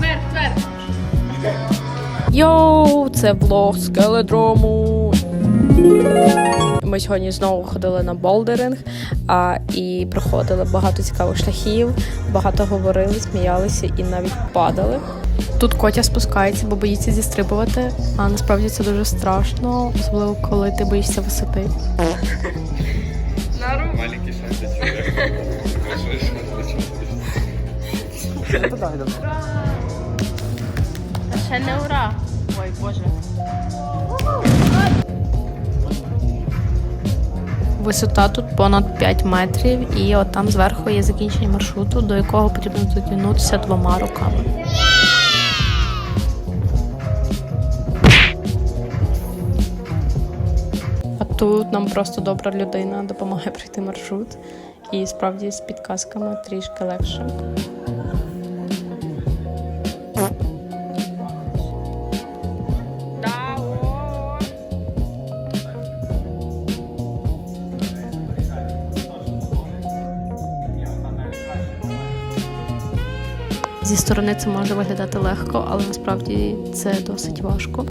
не заліз. Йоу, це влог скеледрому. Ми сьогодні знову ходили на болдеринг а, і проходили багато цікавих шляхів, багато говорили, сміялися і навіть падали. Тут Котя спускається, бо боїться зістрибувати, а насправді це дуже страшно, особливо коли ти боїшся висоти. Маленький шаг Висота тут понад 5 метрів, і от там зверху є закінчення маршруту, до якого потрібно дотягнутися двома руками. А тут нам просто добра людина допомагає пройти маршрут, і справді з підказками трішки легше. Зі сторони це може виглядати легко, але насправді це досить важко.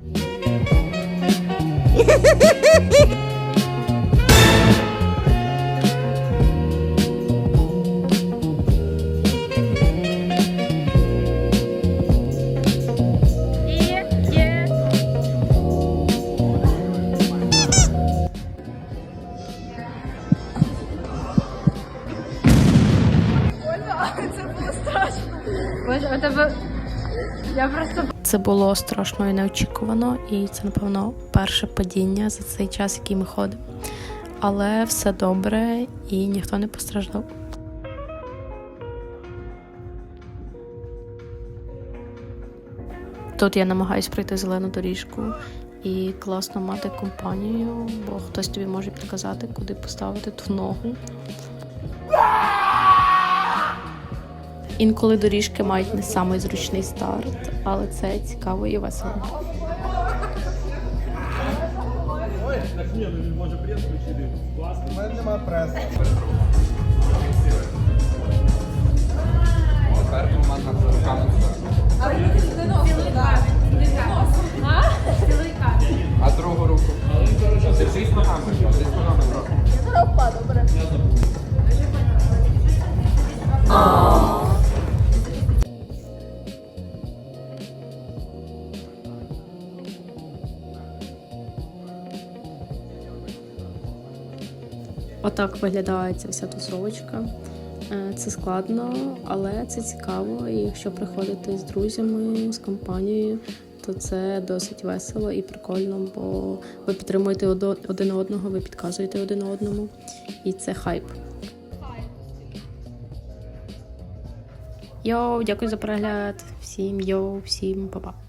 Боже, у тебе... Я просто... Це було страшно і неочікувано, і це, напевно, перше падіння за цей час, який ми ходимо. Але все добре і ніхто не постраждав. Тут я намагаюсь пройти зелену доріжку і класно мати компанію, бо хтось тобі може підказати, куди поставити ту ногу. Інколи доріжки мають не самий зручний старт, але це цікаво і весело. У мене немає преси. Отак виглядає ця вся тусовочка. Е, Це складно, але це цікаво. І якщо приходити з друзями, з компанією, то це досить весело і прикольно, бо ви підтримуєте один одного, ви підказуєте один одному, і це хайп. Йоу, дякую за перегляд. Всім йоу, всім па-па.